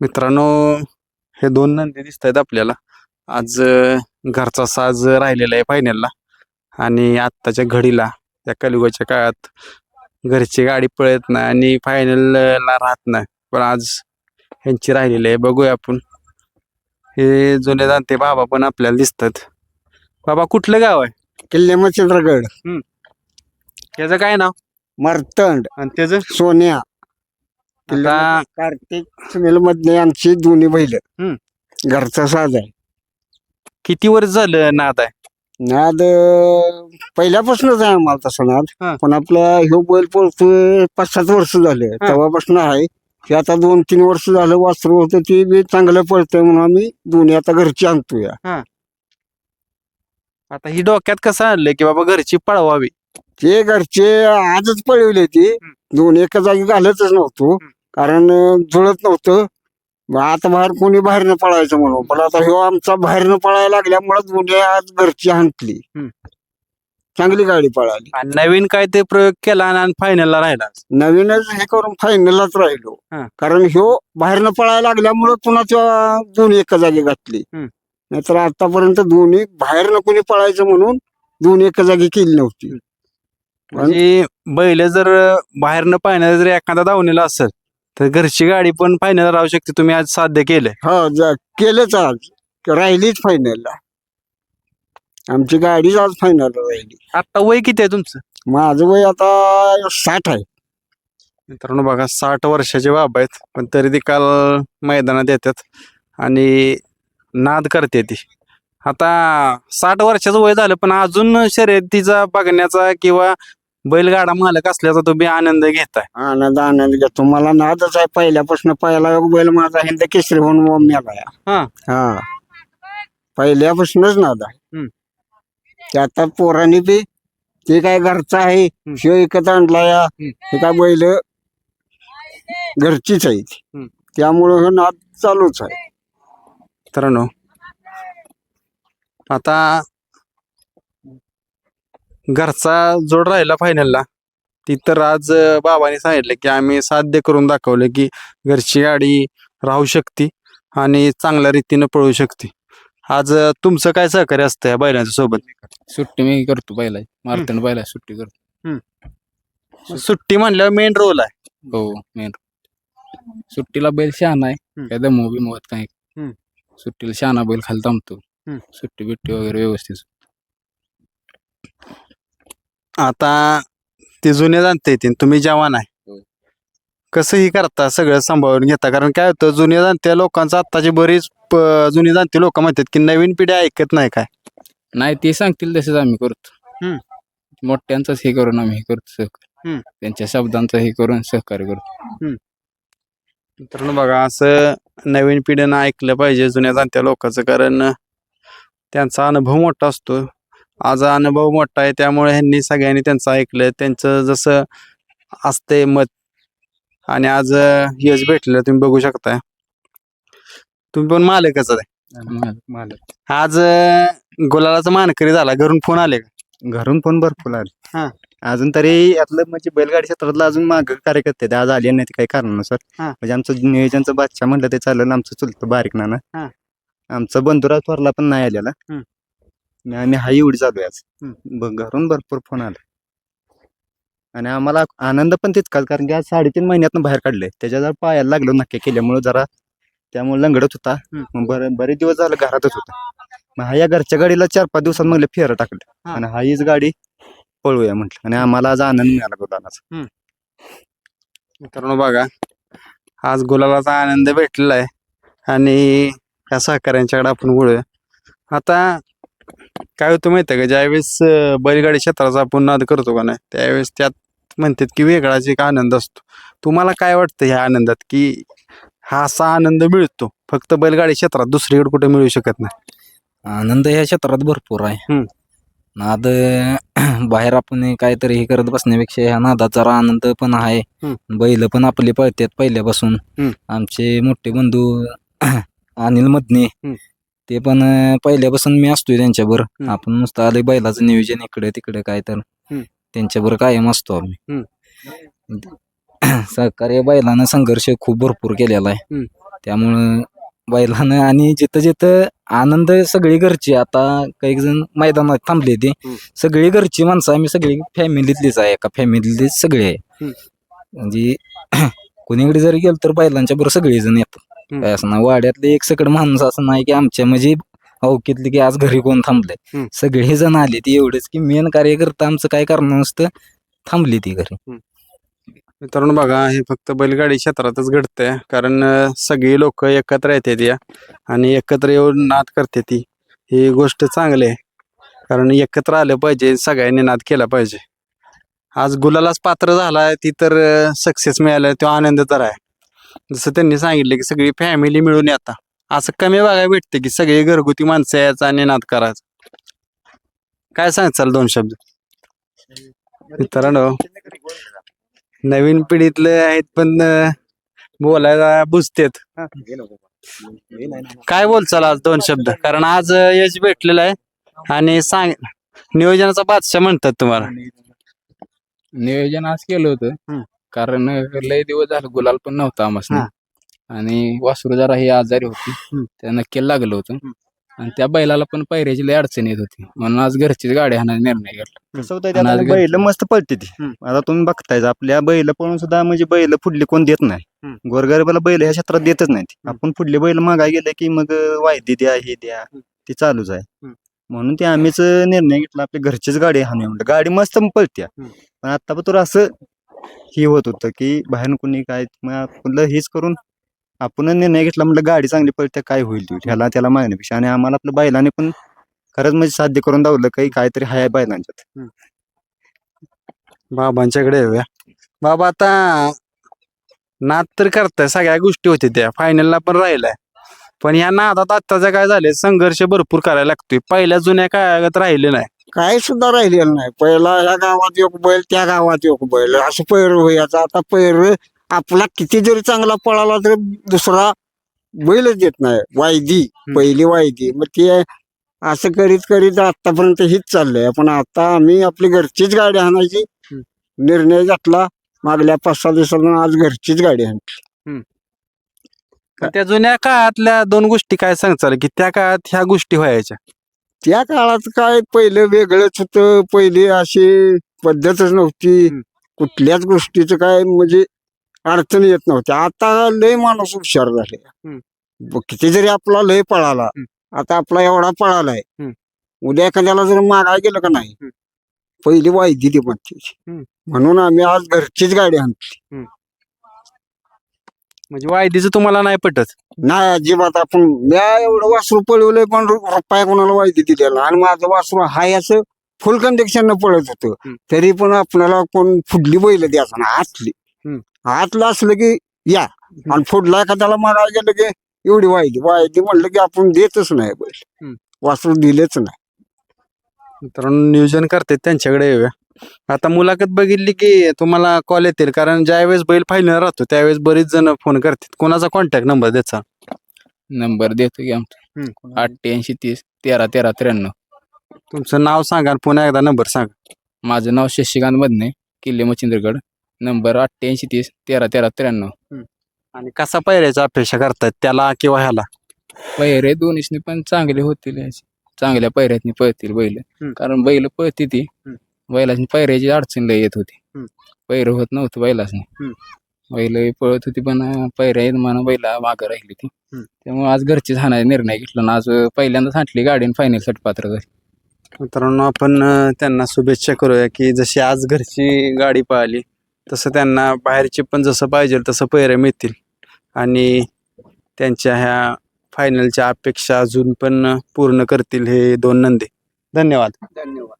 मित्रांनो हे दोन नंदी दिसत आहेत आपल्याला. आज घरचा साज राहिलेला आहे फायनलला आणि आत्ताच्या घडीला या कलियुगाच्या काळात घरची गाडी पळत नाही आणि फायनलला राहत नाही. पण आज ह्यांची राहिलेली आहे. बघूया आपण. हे जुने जाणते बाबा पण आपल्याला दिसतात. बाबा कुठलं गाव आहे? किल्ले मच्छिंद्रगड. त्याचं काय नाव? मार्तंड. आणि त्याचं? सोन्या. आता कार्तिक सुनील मधले आमची दोन्ही बैल. हम्म. घरचा साज आहे. किती वर्ष झालं नाद आहे? नाद अं, पहिल्यापासूनच आहे आम्हाला तसा हा. नाद पण आपला ह्यो बैल पळतोय पाच सात वर्ष झाले. तेव्हापासून आहे. ते आता दोन तीन वर्ष झालं वासरू होतं ते बी चांगलं पळतंय म्हणून आम्ही दोन्ही आता घरची आणतोय. आता ही डोक्यात कसं आणलंय की बाबा घरची पळवावी? ते घरचे आजच पळवले ते दोन एका जागी घालतच नव्हतो. कारण जुळत नव्हतं. मग आता बाहेर कोणी बाहेरनं पळायचं म्हणून. पण आता ह्यो आमचा बाहेरनं पळायला लागल्यामुळे दोन्ही आज घरची हांटली हम्म. चांगली गाडी पळाली. आणि नवीन काय ते प्रयोग केला आणि फायनलला राहिला? नवीनच हे करून फायनलच राहिलो. हा. कारण ह्यो बाहेरनं पळायला लागल्यामुळे पुन्हा त्या दोन्ही एका जागी घातली. हम्म. नाहीतर आतापर्यंत दोन्ही बाहेरनं कोणी पळायचं म्हणून दोन्ही एका जागी केली नव्हती. म्हणजे बैल जर बाहेरनं पाहण्यात जर एखादा धावणीला असेल तर घरची गाडी पण फायनल राहू शकते. तुम्ही आज साध्य केलंय. हा जा- केलंच आज. राहिलीच फायनलला आमची गाडीच आज फायनल राहिली. आता वय किती आहे तुमचं? माझं वय आता साठ आहे. मित्रांनो बघा साठ वर्षाचे बाबा आहेत पण तरी ती काल मैदानात येतात आणि नाद करते ती. आता साठ वर्षाचं वय झालं पण अजून शर्यतीचा बघण्याचा किंवा बैलगाडा मालक असल्याचा तुम्ही आनंद घेताय आनंद आनंद घेतो मला नादच आहे पहिल्यापासून पहिला बैल माझा हिंद केसरी म्हणून मेला हा. हा पहिल्यापासूनच नाद आहे हम्म. ते आता पोरांनी बी ते काय घरचं आहे शिव एकत आणला या. हे काय बैल घरचीच आहे ती. हम्म. त्यामुळं हे नाद चालूच आहे मित्रांनो आता घरचा जोड राहिला फायनलला ती तर आज बाबांनी सांगितलं की आम्ही साध्य करून दाखवलं की घरची गाडी राहू शकते आणि चांगल्या रीतीनं पळू शकते. आज तुमचं काय सहकार्य असतं या बैलांच्या सोबत? सुट्टी मी करतो पहिला. मारताना पहिला सुट्टी करतो. सुट्टी म्हणल्यावर मेन रोल आहे. हो मेन सुट्टीला बैल शहाणा आहे. काय दमव बिमवत हम्म. सुट्टीला शहाणा बैल खाली थांबतो. सुट्टी बिट्टी वगैरे व्यवस्थित. आता ते जुने जाणते येतील तुम्ही जवान आहे. हो. कसंही करता सगळं सांभाळून घेता. कारण काय होतं जुने जाणत्या लोकांचं आत्ताची बरीच प- जुनी जाणते लोक म्हणतात की नवीन पिढी ऐकत नाही काय. नाही ते सांगतील तसंच आम्ही करतो. मोठ्यांचंच हे करून आम्ही हे करतो सहकार्य. हम्म. त्यांच्या शब्दांचं हे करून सहकार्य करतो. मित्रांनो बघा असं नवीन पिढीनं ऐकलं पाहिजे जुन्या जाणत्या लोकांचं. कारण त्यांचा अनुभव मोठा असतो. आज अनुभव मोठा आहे त्यामुळे ह्यांनी सगळ्यांनी त्यांचं ऐकलं त्यांचं जसं असते मत. आणि आज यश भेटलं तुम्ही बघू शकताय. तुम्ही पण मालकच आहे. मालक आज गुलालाचा मानकरी झाला. घरून फोन आले का? घरून पण भरपूर आले. हा. अजून तरी यातलं म्हणजे बैलगाडी क्षेत्रातलं अजून माग कार्यकर्ते. आज आले नाही काही कारणानुसार. म्हणजे आमचं नियोजनचं बादशाह म्हणलं ते चाललं आमचं चुलतं बारीक नाना. आमचा बंधुराज थोरला पण नाही आलेला. आम्ही हा एवढी चालू आज. ब- घरून भरपूर फोन आला. आणि आम्हाला आनंद पण तितकाच कारण की आज साडेतीन महिन्यातनं बाहेर काढले त्याच्या जर पायाला लागलो नक्की केल्यामुळे जरा त्यामुळे लंगडत होता. हम्म. मग बरं बरेच दिवस झालं घरातच होता. मग हा या घरच्या गाडीला चार पाच दिवसात म्हणलं फेरं टाकलं. हा. आणि हा हीच गाडी पळूया म्हटलं. आणि आम्हाला आज आनंद मिळाला गुलालाचा. मित्रांनो बघा आज गुलालाचा आनंद भेटलेला आहे. आणि या सहकाऱ्यांच्याकडे आपण बोलूया. आता काय होतं माहिती आहे का ज्यावेळेस अं, बैलगाडी क्षेत्राचा आपण नाद करतो का नाही त्यावेळेस त्यात म्हणतात की वेगळाच एक आनंद असतो तुम्हाला काय वाटतं ह्या आनंदात की हा असा आनंद मिळतो फक्त बैलगाडी क्षेत्रात दुसरीकडे कुठे मिळू शकत नाही आनंद ह्या क्षेत्रात भरपूर आहे हम्म. नाद बाहेर आपण काहीतरी हे करत बसण्यापेक्षा ह्या नादात जरा आनंद पण आहे हम्म. बैल पण आपली पळतात पहिल्यापासून हम्म. आमचे मोठे बंधू अनिल मदने हम्म. ते पण अं, पहिल्यापासून मी असतोय त्यांच्यावर हम्म. आपण नुसतं आले बैलाचं नियोजन इकडे तिकडे काय तर हम्म. त्यांच्यावर कायम असतो आम्ही सहकार्य बैलानं संघर्ष खूप भरपूर केलेला आहे हम्म. त्यामुळं बैलानं आणि जिथं जिथं आनंद सगळी घरची आता काही जण मैदानात थांबले ते हम्म. सगळी घरची माणसं आम्ही सगळी फॅमिलीतलीच आहे एका फॅमिलीतलीच सगळे आहे हम्म. म्हणजे कुणीकडे जरी गेलं तर बैलांच्या बरोबर सगळे जण येतात. काय असं नाही वाड्यातले एक सकड माणूस असं नाही की आमच्या म्हणजे अवकीतली की आज घरी कोण हम्म. सगळे जण आले ती एवढंच की मेन कार्यकर्ता आमचं काय करणार नसतं थांबली ती घरी. मित्रांनो बघा हे फक्त बैलगाडी क्षेत्रातच घडतंय. कारण सगळी लोक एकत्र येतात या. आणि एकत्र येऊन नाद करते ती. ही गोष्ट चांगली आहे. कारण एकत्र आलं पाहिजे सगळ्यांनी नाद केला पाहिजे. आज गुलालाच पात्र झालाय ती तर सक्सेस मिळालाय तो आनंद तर आहे जसं त्यांनी सांगितलं की सगळी फॅमिली मिळून येता. असं कमी बघायला भेटते की सगळी घरगुती माणसं यायचं आणि नाद करायचं. काय सांगचाल दोन शब्द? मित्रांनो नवीन पिढीतले आहेत पण अं, बोलायला बुजतेत. काय बोलचाल आज दोन शब्द? कारण आज अं, यश भेटलेलं आहे आणि सांग नियोजनाचा बादशाह म्हणतात तुम्हाला. नियोजन आज केलं. होतं. कारण लय दिवस झालं गुलाल पण नव्हता आम्हाला हा. आणि वासरू जरा ही आजारी होती हम्म. त्या नक्की लागलं होतं आणि त्या बैलाला पण पायऱ्याची लय अडचण येत होती म्हणून आज घरचीच गाडी हाणायचा निर्णय घेतला कसं होतं आणि त्यात आज बैल मस्त पळते ती हम्म. आता तुम्ही बघताय आपल्या बैल पळून सुद्धा म्हणजे बैल फुडली कोण देत नाही हम्म. गोरगरिबाला बैल ह्या क्षेत्रात देतच नाहीत हम्म. आपण फुडले बैल मागाय गेले की मग अं, वायदी द्या हे द्या ती चालूच आहे हम्म. म्हणून ते आम्हीच निर्णय घेतला आपली घरचीच गाडी हाणूया म्हणलं गाडी मस्त पळत्या हम्म. पण आता तर असं हे होत होतं की बाहेर कोणी काय मग आपलं हेच करून आपण निर्णय घेतला म्हटलं गाडी चांगली पळते काय होईल ती? ह्याला त्याला मागण्यापेक्षा. आणि आम्हाला आपल्या बैलाने पण खरंच म्हणजे साध्य करून दावलं काही काहीतरी हाय बैलांच्यात. बाबांच्याकडे येऊया. बाबा आता नाद तर करताय सगळ्या गोष्टी होत्या त्या. फायनलला पण राहिलाय. पण या नादात आत्ताचं काय झाले संघर्ष भरपूर करायला लागतोय. पहिल्या जुन्या काळात राहिले नाही काय सुद्धा राहिलेलं नाही. पहिला ह्या गावात एक बैल त्या गावात एक बैल. असं पैर व्हायचं आता पैर आपला किती जरी चांगला पळाला तरी दुसरा बैलच देत नाही. वायदी पहिली वायदी. मग ते असं करीत करीत आतापर्यंत हीच चाललंय. पण आता आम्ही आपली घरचीच गाडी आणायची. निर्णय घेतला. मागल्या पाच सहा दिवसांना आज घरचीच गाडी आणली. त्या जुन्या काळातल्या दोन गोष्टी काय सांगचाल की त्या काळात ह्या गोष्टी व्हायच्या. त्या काळात काय पहिलं वेगळंच होतं. पहिली अशी पद्धतच नव्हती. कुठल्याच गोष्टीचं काय म्हणजे अडचण येत नव्हती. आता लय माणूस हुशार झाले. किती जरी आपला लय पळाला. आता आपला एवढा पळालाय. उद्या एखाद्याला जर मागाय गेलं का नाही. पहिली वायदी ती म्हणते. म्हणून आम्ही आज घरचीच गाडी आणली. म्हणजे वायदीचं तुम्हाला नाही पटत? नाही अजिबात. आपण म्या एवढं वासरू पळवलंय पण रु- रुपया कोणाला वायदी दिलेला आणि माझं वासरू हाय असं फुल कंडिक्शन न पळत होतं. हम्म. तरी पण आपल्याला कोण फुडली बैल द्यायचं ना आतली. हम्म. आतलं असलं की या. आणि फुडला एखाद्याला मागायला गेलं की एवढी वायदी. वायदी म्हणलं की आपण देतच नाही बैल. हम्म. वासरू दिलेच नाही. मित्रांनो नियोजन करते त्यांच्याकडे येऊया. आता मुलाखत बघितली की तुम्हाला कॉल येतील कारण ज्यावेळेस बैल फायनल राहतो त्यावेळेस बरीच जण फोन करतात. कोणाचा कॉन्टॅक्ट नंबर द्यायचा नंबर देतो की आमचा. अठ्ठ्याऐंशी तीस तेरा तेरा त्र्याण्णव. तुमचं नाव सांगा आणि पुन्हा एकदा नंबर सांगा. माझं नाव शशिकांत बदने किल्ले मच्छिंद्रगड. नंबर अठ्ठ्याऐंशी तीस तेरा तेरा त्र्याण्णव. आणि कसा पायऱ्याची अपेक्षा करतात त्याला किंवा ह्याला? पैरे दोन्हीशनी पण चांगले होतील याचे. चांगल्या पैऱ्यातनी पळतील बैल. कारण बैल पळती ती. बैलाची पैऱ्याची अडचण लय येत होती. पैर होत नव्हतं बैलासनी. बैल पळत होती पण पैऱ्या येत म्हणून बैला मागं राहिली ती. त्यामुळे आज घरचीच हाणायचा निर्णय घेतला ना आज अं, पहिल्यांदाच हाटली गाडी फायनलसाठी पात्र झाली. मित्रांनो आपण त्यांना शुभेच्छा करूया की जशी आज घरची गाडी पळाली तसं त्यांना बाहेरची पण जसं पाहिजे तसं पैरे मिळतील. आणि त्यांच्या ह्या फायनलच्या अपेक्षा अजून पण पूर्ण करतील हे दोन नंदी. धन्यवाद. धन्यवाद.